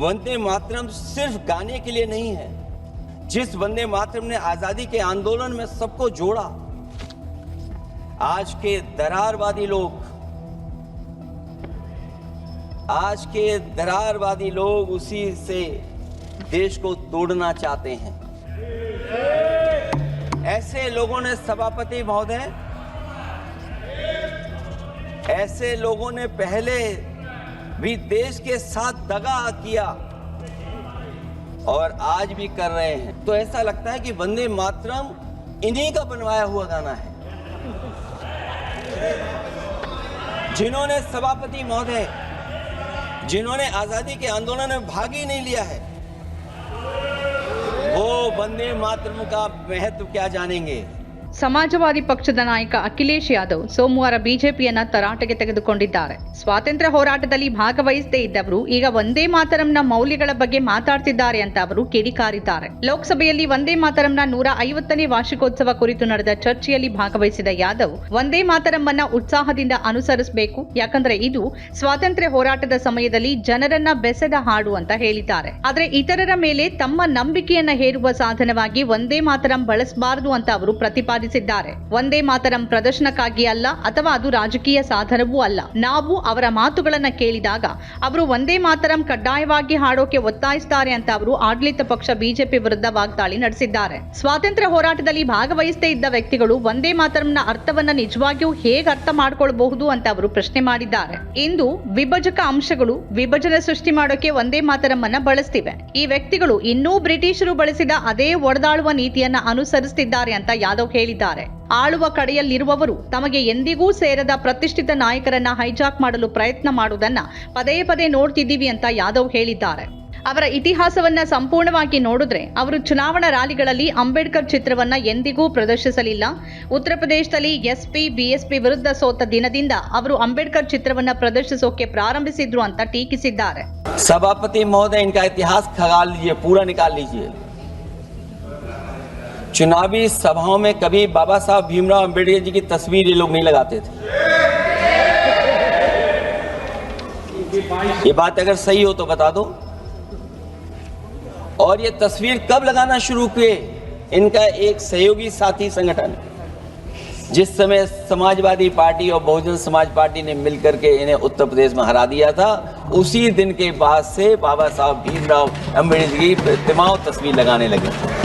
वंदे मातरम सिर्फ़ गाने के लिए नहीं है। जिस वंदे मातरम ने आज़ादी के आंदोलन में सबको जोड़ा, आज के दरारवादी लोग, आज के दरारवादी लोग उसी से देश को तोड़ना चाहते हैं। ऐसे लोगों ने सभापति महोदय, ऐसे लोगों ने पहले भी देश के साथ दगा किया और आज भी कर रहे हैं। तो ऐसा लगता है कि वंदे मातरम इन्हीं का बनवाया हुआ गाना है। जिन्होंने सभापति महोदय, जिन्होंने आज़ादी के आंदोलन में भाग ही नहीं लिया है, वो वंदे मातरम का महत्व क्या जानेंगे? ಸಮಾಜವಾದಿ ಪಕ್ಷದ ನಾಯಕ ಅಖಿಲೇಶ್ ಯಾದವ್ ಸೋಮವಾರ ಬಿಜೆಪಿಯನ್ನ ತರಾಟೆಗೆ ತೆಗೆದುಕೊಂಡಿದ್ದಾರೆ. ಸ್ವಾತಂತ್ರ್ಯ ಹೋರಾಟದಲ್ಲಿ ಭಾಗವಹಿಸದೇ ಇದ್ದವರು ಈಗ ಒಂದೇ ಮಾತರಂನ ಮೌಲ್ಯಗಳ ಬಗ್ಗೆ ಮಾತಾಡ್ತಿದ್ದಾರೆ ಅಂತ ಅವರು ಕಿಡಿಕಾರಿದ್ದಾರೆ. ಲೋಕಸಭೆಯಲ್ಲಿ ಒಂದೇ ಮಾತರಂನ ನೂರ ಐವತ್ತನೇ ವಾರ್ಷಿಕೋತ್ಸವ ಕುರಿತು ನಡೆದ ಚರ್ಚೆಯಲ್ಲಿ ಭಾಗವಹಿಸಿದ ಯಾದವ್ ಒಂದೇ ಮಾತರಂನ ಉತ್ಸಾಹದಿಂದ ಅನುಸರಿಸಬೇಕು, ಯಾಕಂದ್ರೆ ಇದು ಸ್ವಾತಂತ್ರ್ಯ ಹೋರಾಟದ ಸಮಯದಲ್ಲಿ ಜನರನ್ನ ಬೆಸೆದ ಹಾಡು ಅಂತ ಹೇಳಿದ್ದಾರೆ. ಆದ್ರೆ ಇತರರ ಮೇಲೆ ತಮ್ಮ ನಂಬಿಕೆಯನ್ನ ಹೇರುವ ಸಾಧನವಾಗಿ ಒಂದೇ ಮಾತರಂ ಬಳಸಬಾರದು ಅಂತ ಅವರು ಪ್ರತಿಪಾದಿಸಿದ್ದಾರೆ. ಒಂದೇ ಮಾತರಂ ಪ್ರದರ್ಶನಕ್ಕಾಗಿ ಅಲ್ಲ ಅಥವಾ ಅದು ರಾಜಕೀಯ ಸಾಧನವೂ ಅಲ್ಲ. ನಾವು ಅವರ ಮಾತುಗಳನ್ನ ಕೇಳಿದಾಗ ಅವರು ಒಂದೇ ಮಾತರಂ ಕಡ್ಡಾಯವಾಗಿ ಹಾಡೋಕೆ ಒತ್ತಾಯಿಸುತ್ತಾರೆ ಅಂತ ಅವರು ಆಡಳಿತ ಪಕ್ಷ ಬಿಜೆಪಿ ವಿರುದ್ಧ ವಾಗ್ದಾಳಿ ನಡೆಸಿದ್ದಾರೆ. ಸ್ವಾತಂತ್ರ್ಯ ಹೋರಾಟದಲ್ಲಿ ಭಾಗವಹಿಸದೇ ಇದ್ದ ವ್ಯಕ್ತಿಗಳು ಒಂದೇ ಮಾತರಂನ ಅರ್ಥವನ್ನ ನಿಜವಾಗಿಯೂ ಹೇಗೆ ಅರ್ಥ ಮಾಡ್ಕೊಳ್ಬಹುದು ಅಂತ ಅವರು ಪ್ರಶ್ನೆ ಮಾಡಿದ್ದಾರೆ. ಇಂದು ವಿಭಜಕ ಅಂಶಗಳು ವಿಭಜನೆ ಸೃಷ್ಟಿ ಮಾಡೋಕೆ ಒಂದೇ ಮಾತರಮ್ಮನ್ನ ಬಳಸ್ತಿವೆ. ಈ ವ್ಯಕ್ತಿಗಳು ಇನ್ನೂ ಬ್ರಿಟಿಷರು ಬಳಸಿದ ಅದೇ ಒಡೆದಾಳುವ ನೀತಿಯನ್ನ ಅನುಸರಿಸುತ್ತಿದ್ದಾರೆ ಅಂತ ಯಾದವ್ ಹೇಳಿದ್ದಾರೆ. ಹೇಳಿದ್ದಾರೆ. ಆಳುವ ಕಡೆಯಲ್ಲಿರುವವರು ತಮಗೆ ಎಂದಿಗೂ ಸೇರದ ಪ್ರತಿಷ್ಠಿತ ನಾಯಕರನ್ನ ಹೈಜಾಕ್ ಮಾಡಲು ಪ್ರಯತ್ನ ಮಾಡುವುದನ್ನ ಪದೇ ಪದೇ ನೋಡ್ತಿದ್ದೀವಿ ಅಂತ ಯಾದವ್ ಹೇಳಿದ್ದಾರೆ. ಅವರ ಇತಿಹಾಸವನ್ನ ಸಂಪೂರ್ಣವಾಗಿ ನೋಡಿದ್ರೆ ಅವರು ಚುನಾವಣಾ ರ್ಯಾಲಿಗಳಲ್ಲಿ ಅಂಬೇಡ್ಕರ್ ಚಿತ್ರವನ್ನ ಎಂದಿಗೂ ಪ್ರದರ್ಶಿಸಲಿಲ್ಲ. ಉತ್ತರ ಪ್ರದೇಶದಲ್ಲಿ ಎಸ್ಪಿ ಬಿಎಸ್ಪಿ ವಿರುದ್ಧ ಸೋತ ದಿನದಿಂದ ಅವರು ಅಂಬೇಡ್ಕರ್ ಚಿತ್ರವನ್ನ ಪ್ರದರ್ಶಿಸೋಕೆ ಪ್ರಾರಂಭಿಸಿದ್ರು ಅಂತ ಟೀಕಿಸಿದ್ದಾರೆ. ಸಭಾಪತಿ ಮಹೋದಯ ಇತಿಹಾಸ ಖಗಾಲ್ ನಿಕಾಲ್ चुनावी सभाओं में कभी बाबा साहब भीमराव अंबेडकर जी की तस्वीर ये लोग नहीं लगाते थे। ये बात अगर सही हो तो बता दो। और ये तस्वीर कब लगाना शुरू किए इनका एक सहयोगी साथी संगठन। जिस समय समाजवादी पार्टी और बहुजन समाज पार्टी ने मिलकर के इन्हें उत्तर प्रदेश में हरा दिया था, उसी दिन के बाद से बाबा साहब भीमराव अंबेडकर की प्रतिमा और तस्वीर लगाने लगे।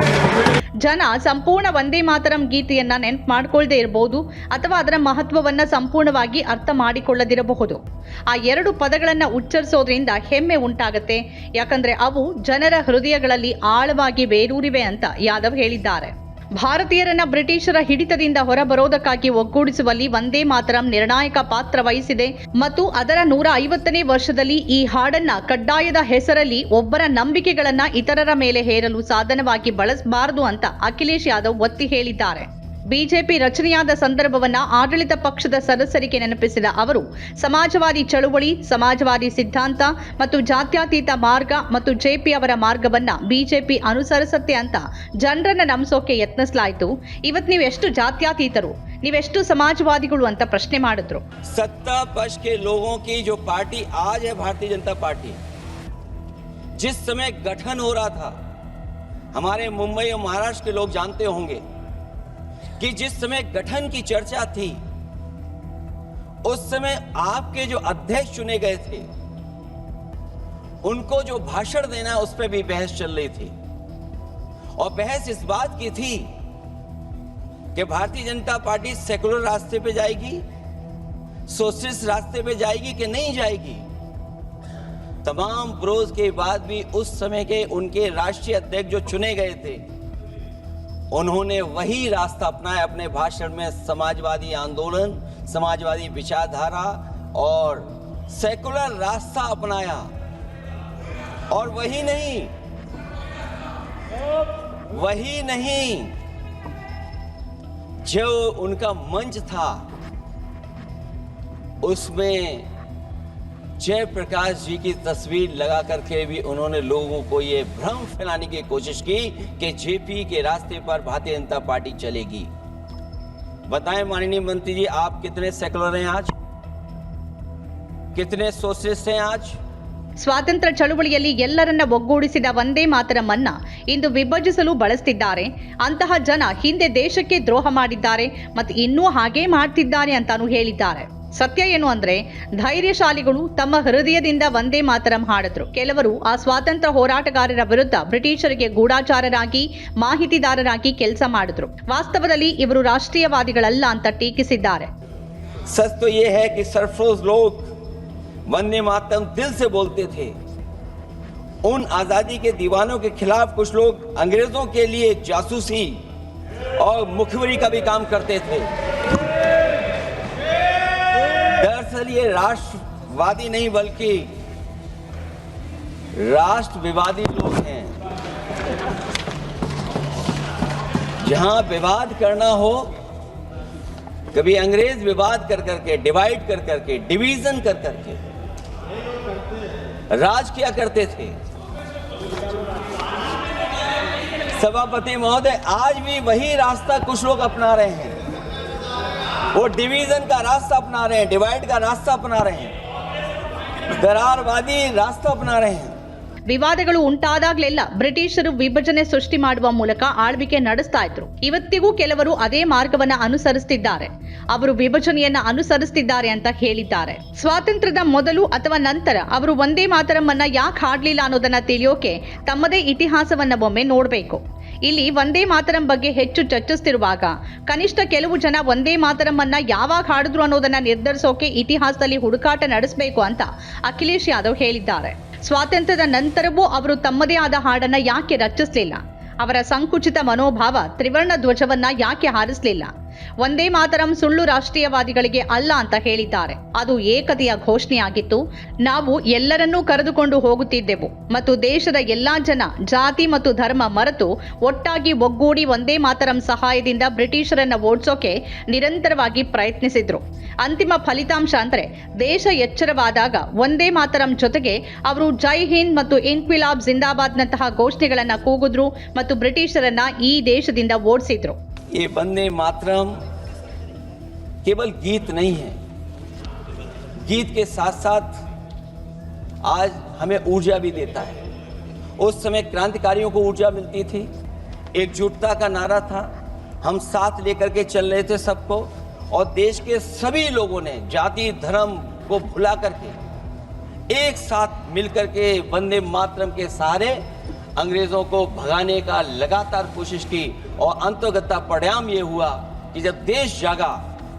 ಜನ ಸಂಪೂರ್ಣ ವಂದೇ ಮಾತರಂ ಗೀತೆಯನ್ನ ನೆನ್ಪು ಮಾಡಿಕೊಳ್ಳದೇ ಇರಬಹುದು ಅಥವಾ ಅದರ ಮಹತ್ವವನ್ನ ಸಂಪೂರ್ಣವಾಗಿ ಅರ್ಥ ಮಾಡಿಕೊಳ್ಳದಿರಬಹುದು. ಆ ಎರಡು ಪದಗಳನ್ನ ಉಚ್ಚರಿಸೋದ್ರಿಂದ ಹೆಮ್ಮೆ ಉಂಟಾಗತ್ತೆ. ಯಾಕಂದ್ರೆ ಅವು ಜನರ ಹೃದಯಗಳಲ್ಲಿ ಆಳವಾಗಿ ಬೇರೂರಿವೆ ಅಂತ ಯಾದವ್ ಹೇಳಿದ್ದಾರೆ. ಭಾರತೀಯರನ್ನ ಬ್ರಿಟಿಷರ ಹಿಡಿತದಿಂದ ಹೊರಬರೋದಕ್ಕಾಗಿ ಒಗ್ಗೂಡಿಸುವಲ್ಲಿ ಒಂದೇ ಮಾತರಂ ನಿರ್ಣಾಯಕ ಪಾತ್ರ ವಹಿಸಿದೆ ಮತ್ತು ಅದರ ನೂರ ಐವತ್ತನೇ ವರ್ಷದಲ್ಲಿ ಈ ಹಾಡನ್ನ ಕಡ್ಡಾಯದ ಹೆಸರಲ್ಲಿ ಒಬ್ಬರ ನಂಬಿಕೆಗಳನ್ನ ಇತರರ ಮೇಲೆ ಹೇರಲು ಸಾಧನವಾಗಿ ಬಳಸಬಾರದು ಅಂತ ಅಖಿಲೇಶ್ ಯಾದವ್ ಒತ್ತಿ ಹೇಳಿದ್ದಾರೆ. ಬಿಜೆಪಿ ರಚನೆಯಾದ ಸಂದರ್ಭವನ್ನ ಆಡಳಿತ ಪಕ್ಷದ ಸದಸ್ಯರಿಗೆ ನೆನಪಿಸಿದ ಅವರು ಸಮಾಜವಾದಿ ಚಳುವಳಿ ಸಮಾಜವಾದಿ ಸಿದ್ಧಾಂತ ಮತ್ತು ಜಾತ್ಯತೀತ ಮಾರ್ಗ ಮತ್ತು ಜೆಪಿ ಅವರ ಮಾರ್ಗವನ್ನ ಬಿಜೆಪಿ ಅನುಸರಿಸುತ್ತೆ ಅಂತ ಜನರನ್ನ ನಂಬಿಸೋಕೆ ಯತ್ನಿಸಲಾಯಿತು ಇವತ್ತು ನೀವು ಎಷ್ಟು ಜಾತ್ಯತೀತರು ನೀವೆಷ್ಟು ಸಮಾಜವಾದಿಗಳು ಅಂತ ಪ್ರಶ್ನೆ ಮಾಡಿದ್ರು सत्ता पक्ष के लोगों की जो पार्टी आज है भारतीय जनता पार्टी जिस समय गठन हो रहा था हमारे मुंबई और महाराष्ट्र के लोग जानते होंगे कि जिस समय गठन की चर्चा थी, उस समय आपके जो अध्यक्ष चुने गए थे, उनको जो भाषण देना उस पर भी बहस चल रही थी। और बहस इस बात की थी कि भारतीय जनता पार्टी सेकुलर रास्ते पे जाएगी, सोशलिस्ट रास्ते पे जाएगी कि नहीं जाएगी, तमाम विरोध के बाद भी उस समय के उनके राष्ट्रीय अध्यक्ष जो चुने गए थे उन्होंने वही रास्ता अपनाया अपने भाषण में समाजवादी आंदोलन, समाजवादी विचारधारा और सेकुलर रास्ता अपनाया। और वही नहीं वही नहीं, जो उनका मंच था, उसमें जयप्रकाश जी की तस्वीर लगा करके भी उन्होंने लोगों को ये भ्रम फैलाने की कोशिश की कि जेपी के रास्ते पर भारतीय जनता पार्टी चलेगी बताएं माननीय मंत्री जी आप कितने सेकुलर हैं आज कितने सोशलिस्ट हैं आज ಸ್ವಾತಂತ್ರ್ಯ ಚಳುವಳಿಯಲ್ಲಿ ಎಲ್ಲರನ್ನ ಒಗ್ಗೂಡಿಸಿದ ಒಂದೇ ಮಾತರಮನ್ನ ಇಂದು ವಿಭಜಿಸಲು ಬಳಸ್ತಿದ್ದಾರೆ ಅಂತಹ ಜನ ಹಿಂದೆ ದೇಶಕ್ಕೆ ದ್ರೋಹ ಮಾಡಿದ್ದಾರೆ ಮತ್ತು ಇನ್ನೂ ಹಾಗೇ ಮಾಡ್ತಿದ್ದಾರೆ ಅಂತಾನು ಹೇಳಿದ್ದಾರೆ ಸತ್ಯ ಏನು ಅಂದ್ರೆ ಧೈರ್ಯಶಾಲಿಗಳು ತಮ್ಮ ಹೃದಯದಿಂದ ಒಂದೇ ಮಾತರಂ ಹಾಡಿದ್ರು ಕೆಲವರು ಆ ಸ್ವಾತಂತ್ರ್ಯ ಹೋರಾಟಗಾರರ ವಿರುದ್ಧ ಬ್ರಿಟಿಷರಿಗೆ ಗೂಢಾಚಾರರಾಗಿ ಮಾಹಿತಿದಾರರಾಗಿ ಕೆಲಸ ಮಾಡಿದ್ರು ವಾಸ್ತವದಲ್ಲಿ ಇವರು ರಾಷ್ಟ್ರೀಯವಾದಿಗಳಲ್ಲ ಅಂತ ಟೀಕಿಸಿದ್ದಾರೆ सच तो ये है कि सरफरोज लोग वंदे मातरम दिल से बोलते थे उन आजादी के दीवानों के खिलाफ कुछ लोग अंग्रेजों के लिए जासूसी और मुखबरी का भी काम करते थे दरअसल ये राष्ट्रवादी नहीं बल्कि राष्ट्र विवादी लोग हैं। जहाँ विवाद करना हो, कभी अंग्रेज़ विवाद कर करके डिवाइड कर करके डिवीज़न कर करके, राज किया करते थे। सभापति महोदय, आज भी वही रास्ता कुछ लोग अपना रहे हैं। वो डिवीजन का रास्ता अपना रहे हैं डिवाइड का रास्ता अपना रहे हैं दरारवादी रास्ता अपना रहे हैं ವಿವಾದಗಳು ಉಂಟಾದಾಗ್ಲೆಲ್ಲ ಬ್ರಿಟಿಷರು ವಿಭಜನೆ ಸೃಷ್ಟಿ ಮಾಡುವ ಮೂಲಕ ಆಳ್ವಿಕೆ ನಡೆಸ್ತಾ ಇದ್ರು ಇವತ್ತಿಗೂ ಕೆಲವರು ಅದೇ ಮಾರ್ಗವನ್ನ ಅನುಸರಿಸ್ತಿದ್ದಾರೆ ಅವರು ವಿಭಜನೆಯನ್ನ ಅನುಸರಿಸ್ತಿದ್ದಾರೆ ಅಂತ ಹೇಳಿದ್ದಾರೆ ಸ್ವಾತಂತ್ರ್ಯದ ಮೊದಲು ಅಥವಾ ನಂತರ ಅವರು ಒಂದೇ ಮಾತರಮನ್ನ ಯಾಕೆ ಹಾಡ್ಲಿಲ್ಲ ಅನ್ನೋದನ್ನ ತಿಳಿಯೋಕೆ ತಮ್ಮದೇ ಇತಿಹಾಸವನ್ನ ಒಮ್ಮೆ ನೋಡಬೇಕು ಇಲ್ಲಿ ಒಂದೇ ಮಾತರಂ ಬಗ್ಗೆ ಹೆಚ್ಚು ಚರ್ಚಿಸ್ತಿರುವಾಗ, ಕನಿಷ್ಠ ಕೆಲವು ಜನ ಒಂದೇ ಮಾತರಮನ್ನ ಯಾವಾಗ ಹಾಡಿದ್ರು ಅನ್ನೋದನ್ನ ನಿರ್ಧರಿಸೋಕೆ ಇತಿಹಾಸದಲ್ಲಿ ಹುಡುಕಾಟ ನಡೆಸಬೇಕು ಅಂತ ಅಖಿಲೇಶ್ ಯಾದವ್ ಹೇಳಿದ್ದಾರೆ. ಸ್ವಾತಂತ್ರ್ಯದ ನಂತರವೂ ಅವರು ತಮ್ಮದೇ ಆದ ಹಾಡನ್ನ ಯಾಕೆ ರಚಿಸಲಿಲ್ಲ? ಅವರ ಸಂಕುಚಿತ ಮನೋಭಾವ ತ್ರಿವರ್ಣ ಧ್ವಜವನ್ನ ಯಾಕೆ ಹಾರಿಸಲಿಲ್ಲ? ಒಂದೇ ಮಾತರಂ ಸುಳ್ಳು ರಾಷ್ಟ್ರೀಯವಾದಿಗಳಿಗೆ ಅಲ್ಲ ಅಂತ ಹೇಳಿದ್ದಾರೆ. ಅದು ಏಕತೆಯ ಘೋಷಣೆಯಾಗಿತ್ತು. ನಾವು ಎಲ್ಲರನ್ನೂ ಕರೆದುಕೊಂಡು ಹೋಗುತ್ತಿದ್ದೆವು ಮತ್ತು ದೇಶದ ಎಲ್ಲಾ ಜನ, ಜಾತಿ ಮತ್ತು ಧರ್ಮ ಮರೆತು ಒಟ್ಟಾಗಿ ಒಗ್ಗೂಡಿ ಒಂದೇ ಮಾತರಂ ಸಹಾಯದಿಂದ ಬ್ರಿಟಿಷರನ್ನ ಓಡಿಸೋಕೆ ನಿರಂತರವಾಗಿ ಪ್ರಯತ್ನಿಸಿದ್ರು. ಅಂತಿಮ ಫಲಿತಾಂಶ ಅಂದ್ರೆ ದೇಶ ಎಚ್ಚರವಾದಾಗ ಒಂದೇ ಮಾತರಂ ಜೊತೆಗೆ ಅವರು ಜೈ ಹಿಂದ್ ಮತ್ತು ಇನ್ಕ್ವಿಲಾಬ್ ಜಿಂದಾಬಾದ್ನಂತಹ ಘೋಷಣೆಗಳನ್ನ ಕೂಗಿದ್ರು ಮತ್ತು ಬ್ರಿಟಿಷರನ್ನ ಈ ದೇಶದಿಂದ ಓಡಿಸಿದ್ರು. ये वंदे मातरम केवल गीत नहीं है। गीत के साथ साथ आज हमें ऊर्जा भी देता है। उस समय क्रांतिकारियों को ऊर्जा मिलती थी। एकजुटता का नारा था। हम साथ लेकर के चल रहे थे सबको और देश के सभी लोगों ने जाति, धर्म को भुला करके एक साथ मिलकर के वंदे मातरम के सहारे अंग्रेज़ों को भगाने का लगातार कोशिश की और अंतर्गता परिणाम ये हुआ कि जब देश जागा,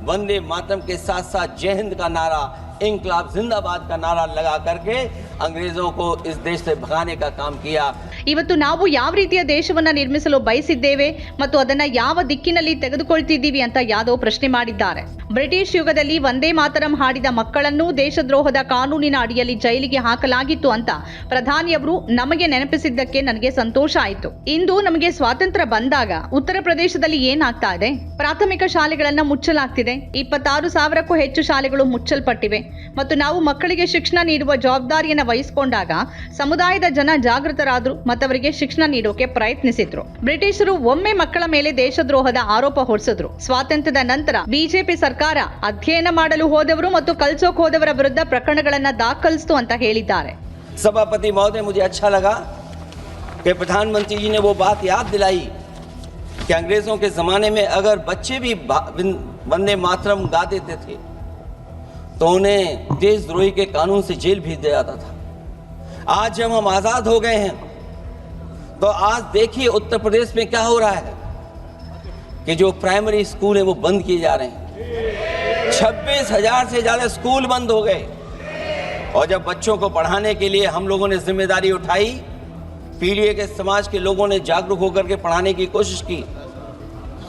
वंदे मातम के साथ साथ जय हिंद का नारा इंकलाब जिंदाबाद का नारा लगा करके अंग्रेज़ों को इस देश से भगाने का काम किया। ಇವತ್ತು ನಾವು ಯಾವ ರೀತಿಯ ದೇಶವನ್ನ ನಿರ್ಮಿಸಲು ಬಯಸಿದ್ದೇವೆ ಮತ್ತು ಅದನ್ನ ಯಾವ ದಿಕ್ಕಿನಲ್ಲಿ ತೆಗೆದುಕೊಳ್ತಿದ್ದೀವಿ ಅಂತ ಯಾದವ್ ಪ್ರಶ್ನೆ ಮಾಡಿದ್ದಾರೆ. ಬ್ರಿಟಿಷ್ ಯುಗದಲ್ಲಿ ವಂದೇ ಮಾತರಂ ಹಾಡಿದ ಮಕ್ಕಳನ್ನು ದೇಶದ್ರೋಹದ ಕಾನೂನಿನ ಅಡಿಯಲ್ಲಿ ಜೈಲಿಗೆ ಹಾಕಲಾಗಿತ್ತು ಅಂತ ಪ್ರಧಾನಿಯವರು ನಮಗೆ ನೆನಪಿಸಿದ್ದಕ್ಕೆ ನನಗೆ ಸಂತೋಷ ಆಯಿತು. ಇಂದು ನಮಗೆ ಸ್ವಾತಂತ್ರ್ಯ ಬಂದಾಗ ಉತ್ತರ ಪ್ರದೇಶದಲ್ಲಿ ಏನಾಗ್ತಾ ಇದೆ? ಪ್ರಾಥಮಿಕ ಶಾಲೆಗಳನ್ನ ಮುಚ್ಚಲಾಗ್ತಿದೆ. ಇಪ್ಪತ್ತಾರು ಸಾವಿರಕ್ಕೂ ಹೆಚ್ಚು ಶಾಲೆಗಳು ಮುಚ್ಚಲ್ಪಟ್ಟಿವೆ. ಮತ್ತು ನಾವು ಮಕ್ಕಳಿಗೆ ಶಿಕ್ಷಣ ನೀಡುವ ಜವಾಬ್ದಾರಿಯನ್ನು ವಹಿಸಿಕೊಂಡಾಗ ಸಮುದಾಯದ ಜನ ಜಾಗೃತರಾದ್ರು ಮತ್ತವರಿಗೆ ಶಿಕ್ಷಣ ನೀಡೋಕೆ ಪ್ರಯತ್ನಿಸಿದ್ರು ಬ್ರಿಟಿಷರು ಒಮ್ಮೆ ಮಕ್ಕಳ ಮೇಲೆ ದೇಶದ್ರೋಹದ ಆರೋಪ ಹೊರಿಸಿದ್ರು ಸ್ವಾತಂತ್ರ್ಯದ ನಂತರ ಬಿಜೆಪಿ ಸರ್ಕಾರ ಅಧ್ಯಯನ ಮಾಡಲು ಹೋದವರು ಮತ್ತು ಕಲ್ಸೋಕ್ ಹೋದವರ ವಿರುದ್ಧ ಪ್ರಕರಣಗಳನ್ನ ದಾಖಲಿಸಿತು ಅಂತ ಹೇಳಿದ್ದಾರೆ सभापति महोदय मुझे अच्छा लगा कि प्रधानमंत्री जी ने वो बात याद दिलाई कि अंग्रेजों के ज़माने में अगर बच्चे भी बा- विन- वंदे मातरम गा देते थे तो उन्हें देशद्रोही के कानून से जेल भेज दिया जाता था आज जब हम आज़ाद हो गए हैं तो आज देखिए उत्तर प्रदेश में क्या हो रहा है कि जो प्राइमरी स्कूल है वो बंद किए जा रहे हैं। छब्बीस हज़ार से ज़्यादा स्कूल बंद हो गए। और जब बच्चों को पढ़ाने के लिए हम लोगों ने ज़िम्मेदारी उठाई पीढ़ी के समाज के लोगों ने जागरूक होकर के पढ़ाने की कोशिश की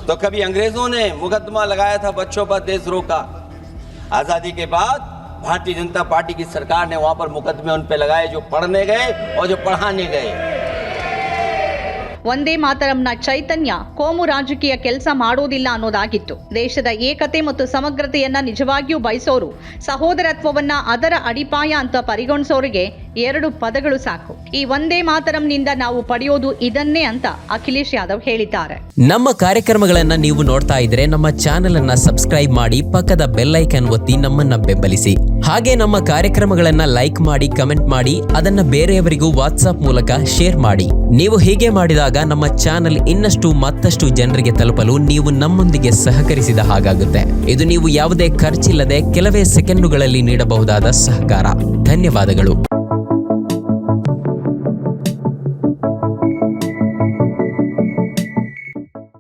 तो कभी अंग्रेज़ों ने मुकदमा लगाया था बच्चों पर देशद्रोह का आज़ादी के बाद भारतीय जनता पार्टी की सरकार ने वहाँ पर मुकदमे उन पर लगाए जो पढ़ने गए और जो पढ़ाने गए। ಒಂದೇ ಮಾತರಂನ ಚೈತನ್ಯ ಕೋಮು ರಾಜಕೀಯ ಕೆಲಸ ಮಾಡೋದಿಲ್ಲ ಅನ್ನೋದಾಗಿತ್ತು. ದೇಶದ ಏಕತೆ ಮತ್ತು ಸಮಗ್ರತೆಯನ್ನ ನಿಜವಾಗಿಯೂ ಬಯಸೋರು, ಸಹೋದರತ್ವವನ್ನ ಅದರ ಅಡಿಪಾಯ ಅಂತ ಪರಿಗಣಿಸೋರಿಗೆ ಎರಡು ಪದಗಳು ಸಾಕು. ಈ ಒಂದೇ ಮಾತರಂನಿಂದ ನಾವು ಪಡೆಯೋದು ಇದನ್ನೇ ಅಂತ ಅಖಿಲೇಶ್ ಯಾದವ್ ಹೇಳಿದ್ದಾರೆ. ನಮ್ಮ ಕಾರ್ಯಕ್ರಮಗಳನ್ನ ನೀವು ನೋಡ್ತಾ ಇದ್ರೆ ನಮ್ಮ ಚಾನೆಲ್ ಅನ್ನ ಸಬ್ಸ್ಕ್ರೈಬ್ ಮಾಡಿ ಪಕ್ಕದ ಬೆಲ್ ಐಕನ್ ಒತ್ತಿ ನಮ್ಮನ್ನ ಬೆಂಬಲಿಸಿ. ಹಾಗೆ ನಮ್ಮ ಕಾರ್ಯಕ್ರಮಗಳನ್ನ ಲೈಕ್ ಮಾಡಿ, ಕಮೆಂಟ್ ಮಾಡಿ, ಅದನ್ನ ಬೇರೆಯವರಿಗೂ ವಾಟ್ಸ್ಆಪ್ ಮೂಲಕ ಶೇರ್ ಮಾಡಿ. ನೀವು ಹೀಗೆ ಮಾಡಿದಾಗ ನಮ್ಮ ಚಾನೆಲ್ ಇನ್ನಷ್ಟು ಮತ್ತಷ್ಟು ಜನರಿಗೆ ತಲುಪಲು ನೀವು ನಮ್ಮೊಂದಿಗೆ ಸಹಕರಿಸಿದ ಹಾಗಾಗುತ್ತೆ. ಇದು ನೀವು ಯಾವುದೇ ಖರ್ಚಿಲ್ಲದೆ ಕೆಲವೇ ಸೆಕೆಂಡುಗಳಲ್ಲಿ ನೀಡಬಹುದಾದ ಸಹಕಾರ. ಧನ್ಯವಾದಗಳು.